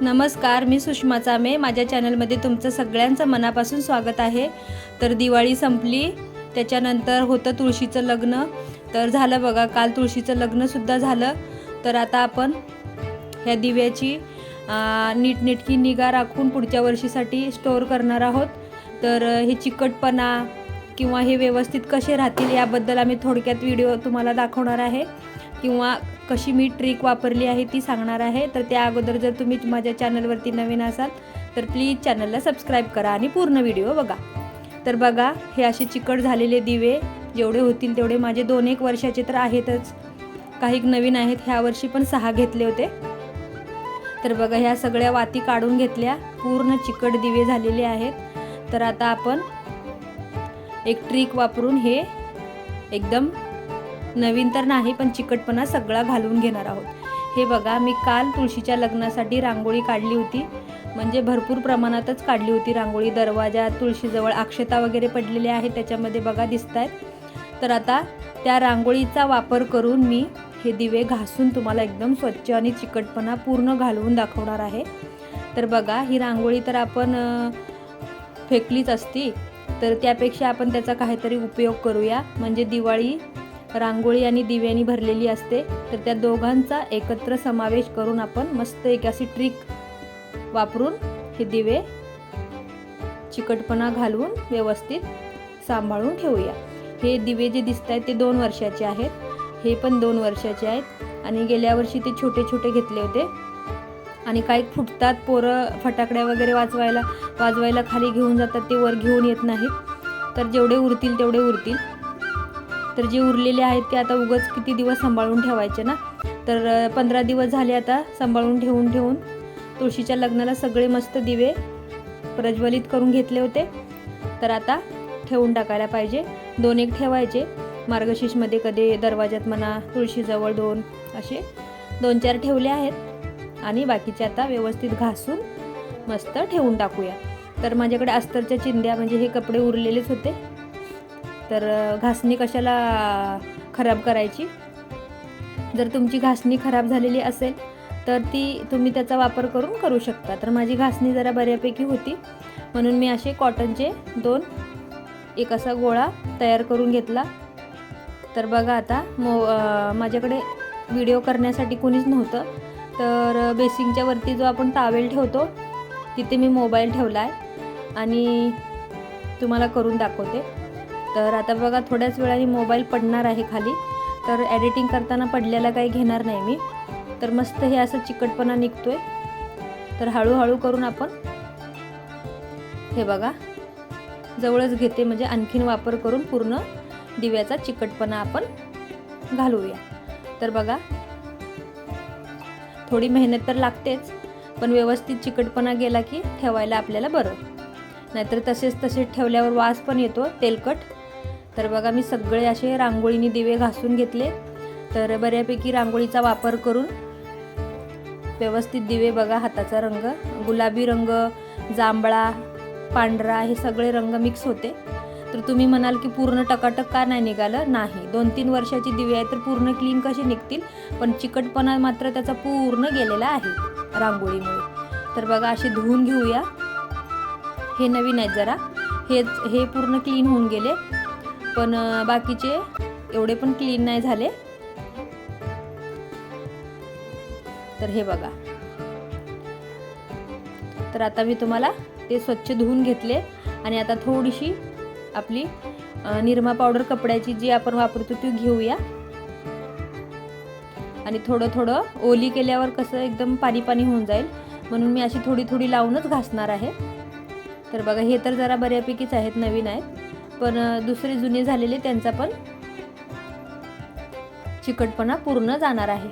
नमस्कार मी सुषमा चामे. माझ्या चॅनलमध्ये तुमचं सगळ्यांचं मनापासून स्वागत आहे. तर दिवाळी संपली त्याच्यानंतर होतं तुळशीचं लग्न. तर झालं बघा काल तुळशीचं लग्नसुद्धा झालं. तर आता आपण ह्या दिव्याची नीटनेटकी निगा राखून पुढच्या वर्षीसाठी स्टोअर करणार आहोत. तर हे चिकटपणा किंवा हे व्यवस्थित कसे राहतील याबद्दल आम्ही थोडक्यात व्हिडिओ तुम्हाला दाखवणार आहे. किंवा कशी मी ट्रिक वापरली आहे ती सांगणार आहे. तर त्या अगोदर जर तुम्ही माझ्या चॅनलवरती नवीन असाल तर प्लीज चॅनलला सबस्क्राईब करा आणि पूर्ण व्हिडिओ बघा. तर बघा हे असे चिकट झालेले दिवे जेवढे होतील तेवढे माझे दोन एक वर्षाचे तर आहेतच. काही नवीन आहेत ह्या वर्षी पण सहा घेतले होते. तर बघा ह्या सगळ्या वाती काढून घेतल्या. पूर्ण चिकट दिवे झालेले आहेत. तर आता आपण एक ट्रिक वापरून हे एकदम नवीन तर नाही पण चिकटपणा सगळा घालून घेणार आहोत. हे बघा मी काल तुळशीच्या लग्नासाठी रांगोळी काढली होती. म्हणजे भरपूर प्रमाणातच काढली होती रांगोळी. दरवाजा तुळशीजवळ अक्षता वगैरे पडलेल्या आहेत त्याच्यामध्ये बघा दिसत आहेत तर आता त्या रांगोळीचा वापर करून मी हे दिवे घासून तुम्हाला एकदम स्वच्छ आणि चिकटपणा पूर्ण घालवून दाखवणार आहे. तर बघा ही रांगोळी तर आपण फेकलीच असती. तर त्यापेक्षा आपण त्याचा काहीतरी उपयोग करूया. म्हणजे दिवाळी रांगोळी आणि दिव्यांनी भरलेली असते तर त्या दोघांचा एकत्र समावेश करून आपण मस्त एक अशी ट्रिक वापरून हे दिवे चिकटपणा घालवून व्यवस्थित सांभाळून ठेवूया. हे दिवे जे दिसत आहेत ते दोन वर्षाचे आहेत. हे पण दोन वर्षाचे आहेत. आणि गेल्या वर्षी ते छोटे छोटे घेतले होते. आणि काही फुटतात पोरं फटाकड्या वगैरे वाजवायला वाजवायला खाली घेऊन जातात ते वर घेऊन येत नाहीत. तर जेवढे उरतील तेवढे उरतील. तर जे उरलेले आहेत ते आता उगच किती दिवस सांभाळून ठेवायचे ना? तर पंधरा दिवस झाले आता सांभाळून ठेवून ठेवून. तुळशीच्या लग्नाला सगळे मस्त दिवे प्रज्वलित करून घेतले होते. तर आता ठेवून टाकायला पाहिजे. दोन एक ठेवायचे. मार्गशीर्षमध्ये कधी दरवाजात म्हणा तुळशीजवळ दोन असे दोन चार ठेवले आहेत. आणि बाकीचे आता व्यवस्थित घासून मस्त ठेवून टाकूया. तर माझ्याकडे अस्तरच्या चिंध्या म्हणजे हे कपडे उरलेलेच होते. तर घासणी कशाला खराब करायची? जर तुमची घासणी खराब झालेली असेल तर ती तुम्ही त्याचा वापर करून करू शकता. तर माझी घासणी जरा बऱ्यापैकी होती. म्हणून मी असे कॉटनचे दोन एक असा गोळा तयार करून घेतला. तर बघा आता मो माझ्याकडे व्हिडिओ करण्यासाठी कोणीच नव्हतं. तर बेसिंगच्या वरती जो आपण टावेल ठेवतो तिथे मी मोबाईल ठेवला आहे. आणि तुम्हाला करून दाखवते. तर आता बघा थोड्याच वेळाने मोबाईल पडणार आहे खाली. तर एडिटिंग करताना पडलेला काही घेणार नाही मी. तर मस्त हे असं चिकटपणा निघतोय. तर हळूहळू करून आपण हे बघा जवळच घेते म्हणजे आणखीन वापर करून पूर्ण दिव्याचा चिकटपणा आपण घालूया. तर बघा थोडी मेहनत तर लागतेच पण व्यवस्थित चिकटपणा गेला की ठेवायला आपल्याला बरं. नाहीतर तसेच तसेच ठेवल्यावर वास पण येतो तेलकट. तर बघा मी सगळे असे रांगोळीने दिवे घासून घेतले. तर बऱ्यापैकी रांगोळीचा वापर करून व्यवस्थित दिवे बघा हाताचा रंग. गुलाबी रंग जांभळा पांढरा हे सगळे रंग मिक्स होते. तर तुम्ही म्हणाल की पूर्ण टकाटक का नाही निघालं? नाही. दोन तीन वर्षाची दिवे आहे तर पूर्ण क्लीन कसे निघतील? पण चिकटपणा मात्र त्याचा पूर्ण गेलेला आहे रांगोळीमुळे. तर बघा असे धुवून घेऊया. हे नवीन आहेत जरा. हेच हे पूर्ण क्लीन होऊन गेले. पण बाकीचे एवढे पण क्लीन नाही झाले. तर हे बघा. तर आता मी तुम्हाला ते स्वच्छ धुवून घेतले आणि आता थोडीशी आपली निरमा पावडर कपड्याची जी आपण वापरतो ती घेऊया. आणि थोडं थोडं ओली केल्यावर कसं एकदम पाणी पाणी होऊन जाईल. म्हणून मी अशी थोडी थोडी लावूनच घासणार आहे. तर बघा हे तर जरा बऱ्यापैकीच आहेत नवीन आहेत. पण दुसरे जुने झालेले त्यांचा पण चिकटपणा पूर्ण जाणार आहे.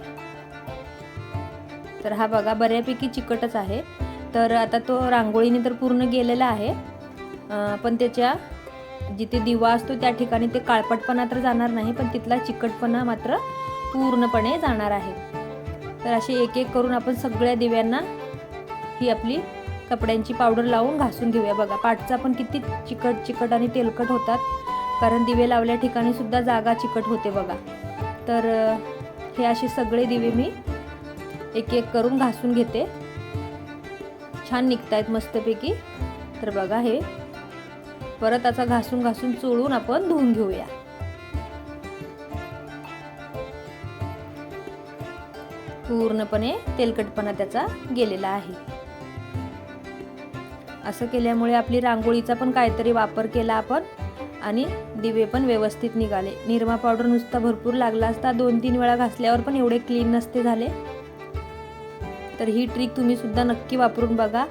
तर हा बघा बऱ्यापैकी चिकटच आहे. तर आता तो रांगोळीने तर पूर्ण गेलेला आहे. पण त्याच्या जिथे दिवा असतो त्या ठिकाणी ते काळपटपणा तर जाणार नाही पण तिथला चिकटपणा मात्र पूर्णपणे जाणार आहे. तर असे एक एक करून आपण सगळ्या दिव्यांना ही आपली कपड्यांची पावडर लावून घासून घेऊया. बघा पाठचा पण किती चिकट चिकट आणि तेलकट होतात. कारण दिवे लावल्या ठिकाणी सुद्धा जागा चिकट होते बघा. तर हे असे सगळे दिवे मी एक एक करून घासून घेते. छान निघतायत मस्तपैकी. तर बघा हे. परत आता घासून घासून चोळून आपण धुवून घेऊया. पूर्णपणे तेलकटपणा त्याचा गेलेला आहे. असं केल्यामुळे आपली रांगोळीचा पण काहीतरी वापर केला आपण आणि दिवे पण व्यवस्थित निघाले. निरमा पावडर नुसता भरपूर लागला असता दोन तीन वेळा घासल्यावर पण एवढे क्लीन नसते झाले. तर ही ट्रिक तुम्ही सुद्धा नक्की वापरून बघा.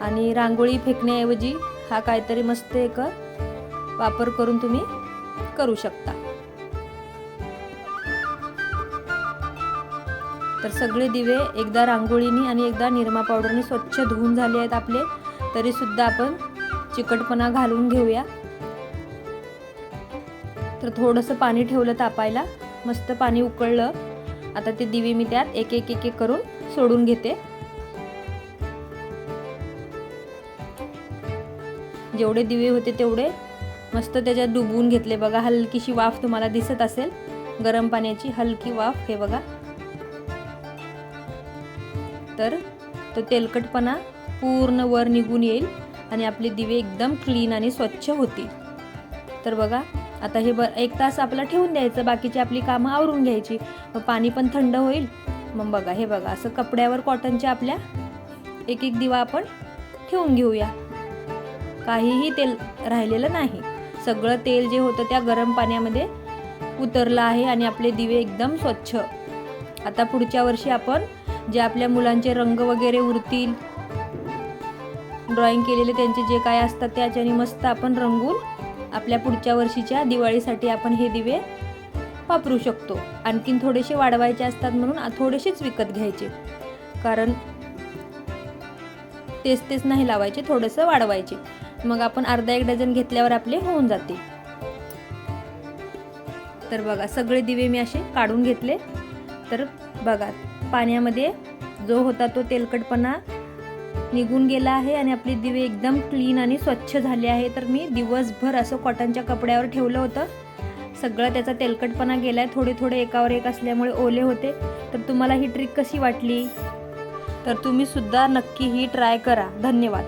आणि रांगोळी फेकण्याऐवजी हा काहीतरी मस्त एक वापर करून तुम्ही करू शकता. तर सगळे दिवे एकदा रांगोळीनी आणि एकदा निरमा पावडरने स्वच्छ धुवून झाले आहेत आपले. तरी सुद्धा आपण चिकटपणा घालून घेऊया. तर थोडंसं पाणी ठेवलं तापायला. मस्त पाणी उकळलं. आता ते दिवे मी त्यात एक एक एक एक करून सोडून घेते. जेवढे दिवे होते तेवढे मस्त त्याच्यात डुबवून घेतले बघा. हलकीशी वाफ तुम्हाला दिसत असेल. गरम पाण्याची हलकी वाफ हे बघा. तर तो तेलकटपणा पूर्ण वर निघून येईल आणि आपले दिवे एकदम क्लीन आणि स्वच्छ होतील. तर बघा आता हे ब एक तास आपला ठेवून द्यायचं बाकीची आपली कामं आवरून घ्यायची. मग पाणी पण थंड होईल. मग बघा हे बघा असं कपड्यावर कॉटनच्या आपल्या एक एक दिवा आपण ठेवून घेऊया. काहीही तेल राहिलेलं नाही. सगळं तेल जे होतं त्या गरम पाण्यामध्ये उतरलं आहे आणि आपले दिवे एकदम स्वच्छ. आता पुढच्या वर्षी आपण जे आपल्या मुलांचे रंग वगैरे उरतील ड्रॉइंग केलेले त्यांचे जे काय असतात त्याच्याने मस्त आपण रंगून आपल्या पुढच्या वर्षीच्या दिवाळीसाठी आपण हे दिवे वापरू शकतो. आणखीन थोडेसे वाढवायचे असतात म्हणून थोडेसेच विकत घ्यायचे. कारण तेच तेच नाही लावायचे थोडंसं वाढवायचे. मग आपण अर्धा एक डझन घेतल्यावर आपले होऊन जाते. तर बघा सगळे दिवे मी असे काढून घेतले. तर बघा पाण्यामध्ये जो होता तो तेलकटपणा निघून गेला आहे आणि आपले दिवे एकदम क्लीन आणि स्वच्छ झाले आहे. तर मी दिवसभर असं कॉटनच्या कपड्यावर ठेवलं होतं. सगळं त्याचा तेलकटपणा गेला आहे थोडे थोडे एकावर एक असल्यामुळे ओले होते. तर तुम्हाला ही ट्रिक कशी वाटली? तर तुम्ही सुद्धा नक्की ही ट्राय करा. धन्यवाद.